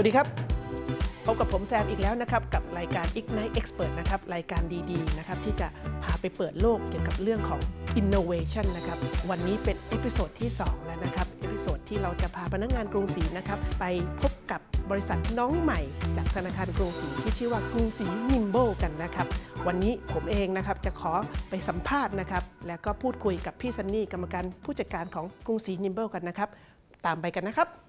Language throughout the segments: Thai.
วัสดีครับ พบกับผมแซมอีกแล้วนะครับ กับรายการ Ignite Expert นะครับ รายการดีๆนะครับที่จะพาไปเปิดโลกเกี่ยวกับเรื่องของ innovation นะครับ วันนี้เป็นเอพิโซดที่ 2 แล้วนะครับ เอพิโซดที่เราจะพาพนักงานกรุงศรีนะครับไปพบกับบริษัทน้องใหม่จากธนาคารกรุงศรีที่ชื่อว่ากรุงศรี Nimble กันนะครับ วันนี้ผมเองนะครับจะขอไปสัมภาษณ์นะครับ แล้วก็พูดคุยกับพี่ซันนี่กรรมการผู้จัดการของกรุงศรี Nimble กันนะครับ ตามไปกันนะครับ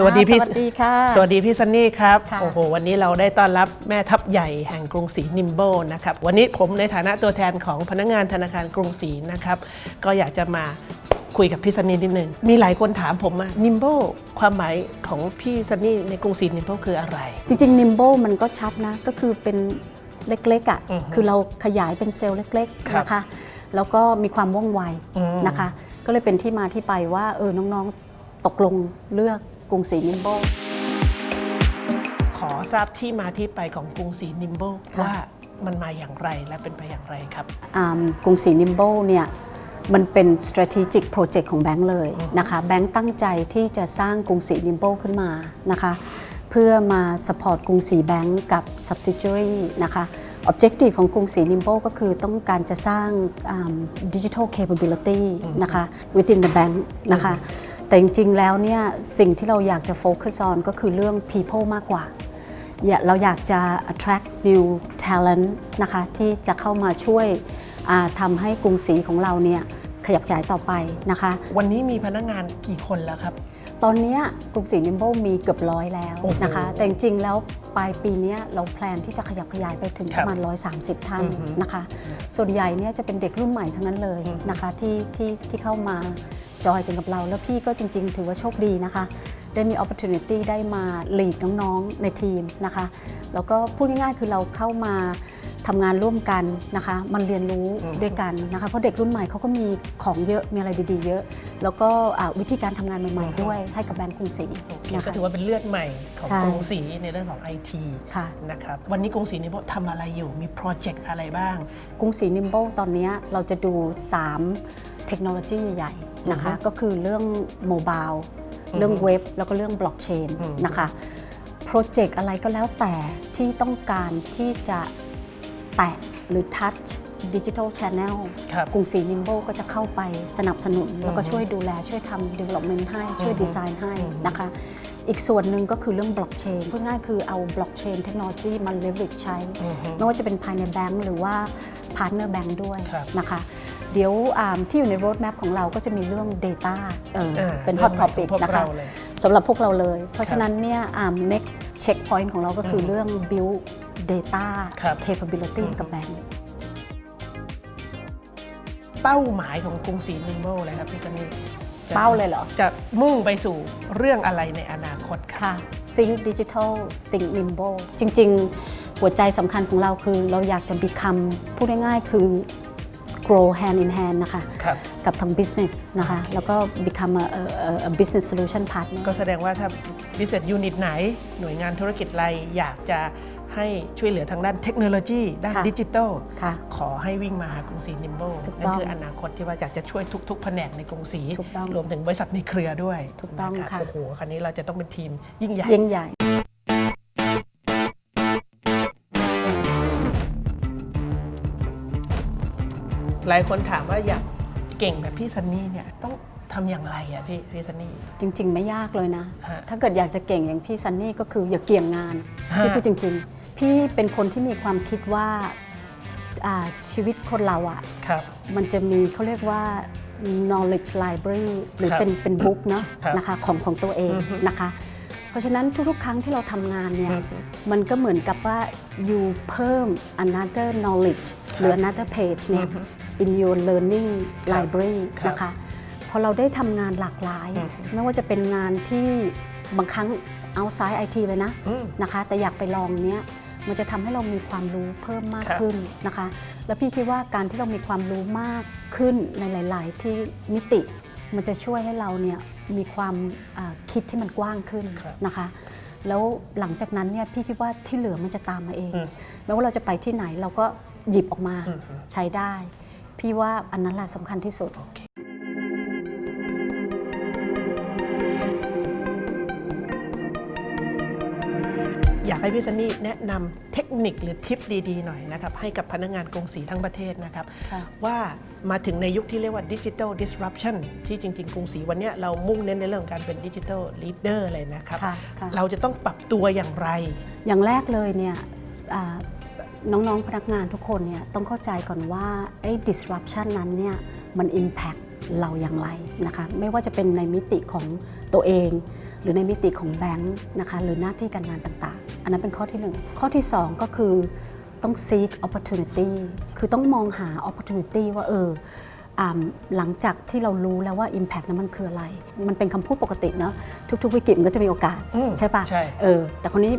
สวัสดีพี่สวัสดีค่ะ สวัสดีพี่ซันนี่ครับค่ะโอ้โหวันนี้เราได้ต้อนรับแม่ทัพใหญ่แห่งกรุงศรีนิมโบนะครับวันนี้ผมในฐานะตัวแทนของพนักงานธนาคารกรุงศรีนะครับ ก็อยากจะมาคุยกับพี่ซันนี่นิดนึงมีหลายคนถามผมว่านิมโบความหมายของพี่ซันนี่ในกรุงศรีนิมโบคืออะไร จริงๆ Nimble มันก็ชัดนะก็คือเป็นเล็กๆอะอือฮึคือเราขยายเป็นเซลล์เล็กครับๆนะคะแล้วก็มีความว่องไวอืมนะคะ ก็เลยเป็นที่มาที่ไปว่าเออน้องๆตกลงเลือก กรุงศรี Nimble ขอทราบที่มาที่ไปของกรุงศรีนิมโบค่ะว่ามันมาอย่างไรและเป็นไปอย่างไรครับอ่ากรุงศรี Nimble เนี่ยมันเป็น strategic project ของแบงค์เลยนะคะแบงค์ตั้งใจที่จะสร้างกรุงศรี Nimble ขึ้นมานะคะเพื่อมา support กรุงศรีแบงค์กับ subsidiary นะคะ objective ของกรุงศรี Nimble ก็คือต้องการจะสร้างอ่า digital capability นะคะ within the bank นะคะ แต่จริงๆแล้วเนี่ยสิ่งที่เราอยากจะ focus on ก็คือเรื่อง people มากกว่าอย่า เราอยากจะ attract new talent นะคะที่จะเข้ามาช่วยอ่าทำให้กรุงศรีของเราเนี่ยขยับขยายต่อไปนะคะ วันนี้มีพนักงานกี่คนแล้วครับ ตอนเนี้ยกรุงศรีนิมโบมีเกือบร้อยแล้วโอ้โหนะคะ แต่จริงๆแล้วปลายปีเนี้ยเราแพลนที่จะขยับขยายไปถึงคปรับระมาณ 130 ท่านอือฮึนะคะ ส่วนใหญ่เนี่ยจะเป็นเด็กรุ่นใหม่ทั้งนั้นเลยอือฮึนะคะที่ที่ที่เข้ามา จอยกันกับเรา แล้วพี่ก็จริง ๆ ถือว่าโชคดีนะคะ ได้มีโอกาสได้มา lead น้องๆในทีมนะคะ แล้วก็พูดง่ายๆคือเราเข้ามา ทำงานร่วมกันนะคะ มันเรียนรู้อือฮึด้วยกันนะคะ เพราะเด็กรุ่นใหม่เขาก็มีของเยอะ มีอะไรดีๆ เยอะ แล้วก็อ่าวิธีการทำงานใหม่ๆด้วยให้กับแบงก์กรุงศรีโอเคนะก็คะถือว่าเป็นเลือดใหม่ของใช่กรุงศรีในเรื่องของไอทีค่ะนะครับ วันนี้กรุงศรีนิมโบทำอะไรอยู่ มีโปรเจกต์อะไรบ้าง กรุงศรีนิมโบตอนเนี้ยเราจะดู 3 เทคโนโลยีใหญ่ๆนะคะอือฮึก็คือเรื่องโมบายอือฮึเรื่องเว็บ แล้วก็เรื่องบล็อกเชนอืมนะคะ โปรเจกต์อะไรก็แล้วแต่ที่ต้องการที่จะ แตะหรือทัชดิจิทัลช n แนลครับ กรุงศรีนิมโบก็จะเข้าไปสนับสนุน แล้วก็อือฮึช่วยดูแลช่วยทำ development ให้ ช่วยอือฮึดีไซน์ให้อือฮึนะคะ อีกส่วนหนึ่งก็คือเรื่องบล็อกเชนพูดง่ายคือเอาบล็อกเชนเทคโนโลยีมา leverage ใช้ อือฮึ ไม่ว่าจะเป็นภายในแบงก์หรือว่าพาร์ทเนอร์แบงก์ด้วยครับนะคะ เดี๋ยวอ่าที่อยู่ใน roadmap ของเราก็จะมีเรื่อง Data เอออ่าเป็นเรื่ hot องใหม่ topic ของพวกนะคะ เราเลย สำหรับพวกเราเลย เพราะฉะนั้นเนี่ยอ่า next checkpoint ของเราก็คืออมเรื่อง build data ครับ capability อืมกับแบงก์เป้าหมายของกรุงศรีนิมโบเลยครับพี่จันนี่จะเป้าเลยเหรอ จะมุ่งไปสู่เรื่องอะไรในอนาคตครับค่ะ think digital think nimble จริง ๆ หัวใจสำคัญของเราคือเราอยากจะ become พูดง่ายๆ คือ grow hand in hand นะคะ ครับ กับทาง business นะคะ แล้วก็ become a, a, a- a business solution partner ก็แสดงว่าถ้า business unit ไหน หน่วยงานธุรกิจอะไรอยากจะให้ช่วยเหลือทางด้านเทคโนโลยี ด้านค่ะดิจิทัลค่ะขอให้วิ่งมาหากรุงศรีนิมโบถูกนั่ต้นองคืออนาคตที่ว่าอยากจะช่วยทุก ๆ แผนกในกรุงศรีถูกต้องรวมถึงบริษัทในเครือด้วยถูกต้องนรับค่ะ โอ้โหคันนี้เราจะต้องเป็นทีมยิ่งใหญ่ ยิ่งใหญ่ หลายคนถามว่าอยากเก่งแบบพี่ซันนี่เนี่ยต้องทำอย่างไรอะพี่พี่ซันนี่ จริง ๆ ไม่ยากเลยนะ ฮะถ้าเกิดอยากจะเก่งอย่างพี่ซันนี่ก็คืออย่าเกี่ยงงาน ฮะ พี่พูดจริง ๆ พี่เป็นคนที่มีความคิดว่าอ่าชีวิตคนเราอะครับ มันจะมีเขาเรียกว่า knowledge library หรือครับเป็นเป็นบุ๊กเนาะครับนะคะของของตัวเองอือฮึนะคะ เพราะฉะนั้นทุกๆ ครั้งที่เราทำงานเนี่ย อือฮึมันก็เหมือนกับว่า you เพิ่ม another knowledge หรือ another page เนี่ย อือฮึ in your learning ครับ library ครับนะคะพอเราได้ทำงานหลากหลายอือฮึไม่ว่าจะเป็นงานที่บางครั้ง outside IT เลยนะอืมนะคะ แต่อยากไปลองเนี้ยมันจะทำให้เรามีความรู้เพิ่มมากครับขึ้นนะคะ แล้วพี่คิดว่าการที่เรามีความรู้มากขึ้นในหลาย ๆ ที่มิติ มันจะช่วยให้เราเนี่ยมีความอ่าคิดที่มันกว้างขึ้นครับนะคะแล้วหลังจากนั้นเนี่ยพี่คิดว่าที่เหลือมันจะตามมาเองอืมไม่ว่าเราจะไปที่ไหนเราก็หยิบออกมาอืมใช้ได้ พี่ว่าอันนั้นแหละสำคัญที่สุดโอเคอยากให้พี่ซันนี่แนะนำเทคนิคหรือทิปดีๆหน่อยนะครับ ให้กับพนักงานกรุงศรีทั้งประเทศนะครับ ค่ะ ว่ามาถึงในยุคที่เรียกว่าดิจิ t a ล disruption ที่จริงๆกรุงศรีวันเนี้ยเรามุ่งเน้นในเรื่องของการเป็นดิจิ t a ล leader เลยนะครับ ค่ะค่ะ เราจะต้องปรับตัวอย่างไร อย่างแรกเลยเนี่ยอ่า น้อง ๆ พนักงานทุกคนเนี่ยต้องเข้าใจก่อนว่าไอ้ disruption นั้นเนี่ยมัน impact เราอย่างไรนะคะไม่ว่าจะเป็นในมิติของตัวเอง หรือในมิติของแบงค์นะคะหรือหน้าที่การงานต่างๆ อันนั้นเป็นข้อที่หนึ่งข้อที่สองก็คือต้อง seek opportunity คือต้องมองหา opportunity ว่าเอออ่าหลังจากที่เรารู้แล้วว่า Impact นั้นมันคืออะไร มันเป็นคำพูดปกติเนาะทุกๆ วิกฤตมันก็จะมีโอกาสอืมใช่ปะใช่เออแต่คนนี้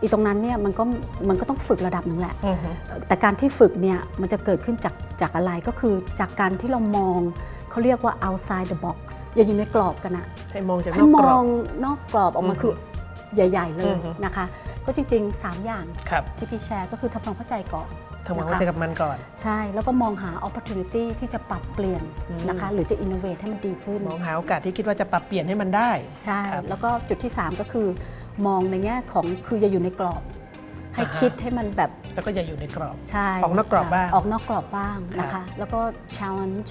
อืมอีตรงนั้นเนี่ยมันก็มันก็ต้องฝึกระดับหนึ่งแหละอือฮึแต่การที่ฝึกเนี่ยมันจะเกิดขึ้นจากจากอะไรก็คือจากการที่เรามองเขาเรียกว่า outside the box อย่าอยู่ในกรอบกันอะให้มองจากนให้อกมกรออบงนอกกรอบออกมาอือฮึคือใหญ่ ๆ เลยอือฮึนะคะ ก็จริง ๆ 3 อย่างครับที่พี่แชร์ก็คือทำความเข้าใจก่อนทำความนะเข้าคะใจกับมันก่อน ใช่แล้วก็มองหา opportunity ที่จะปรับเปลี่ยนอืมนะคะ หรือจะ innovate ให้มันดีขึ้น มองหาโอกาสที่คิดว่าจะปรับเปลี่ยนให้มันได้ ใช่ครับแล้วก็จุดที่ 3 ก็คือ มองในแง่ของคืออย่าอยู่ในกรอบ ให้อ่าฮะ คิดให้มันแบบแล้วก็อย่าอยู่ในกรอบ ใช่ออกนอกกรอบบ้างออกนอกกรอบบ้างนะครัคะบแล้วก็ challenge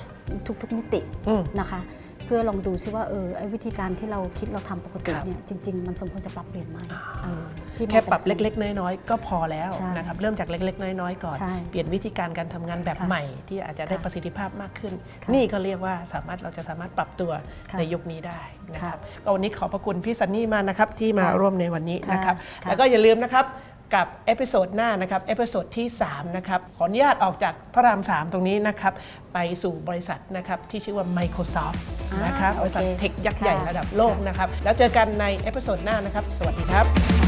ทุกๆมิติ อืม นะคะเพื่อลองดูซิว่าเออไอ้วิธีการที่เราคิดเราทำปกติครับเนี่ยจริง ๆ มันสมควรจะปรับเปลี่ยนไหมเออพี่มองแค่ปรับแบบเนั้นล็ก ๆ น้อยๆก็พอแล้วใช่นะครับเริ่มจากเล็ก ๆ น้อยๆก่อนใช่เปลี่ยนวิธีการการทำงานแบบค่ะใหม่ ที่อาจจะได้ค่ะประสิทธิภาพมากขึ้นค่ะนี่ก็เรียกว่าสามารถเราจะสามารถปรับตัวค่ะในยุคนี้ได้นะครับค่ะก็วันนี้ขอบพระคุณพี่ซันนี่มากนะครับที่มาค่ะร่วมในวันนี้นะครับค่ะแล้วก็อย่าลืมนะครับ กับเอพิโซดหน้านะครับเอพิโซดที่3นะครับขออนุญาตออกจากพระราม 3 ตรงนี้นะครับไปสู่บริษัทนะครับที่ชื่อว่า Microsoft อ่านนะครับโอบเคริษัทเทคยักษ์ใหญ่ค่ะระดับโลกนะครับแล้วเจอกันในเอพิโซดหน้านะครับ สวัสดีครับ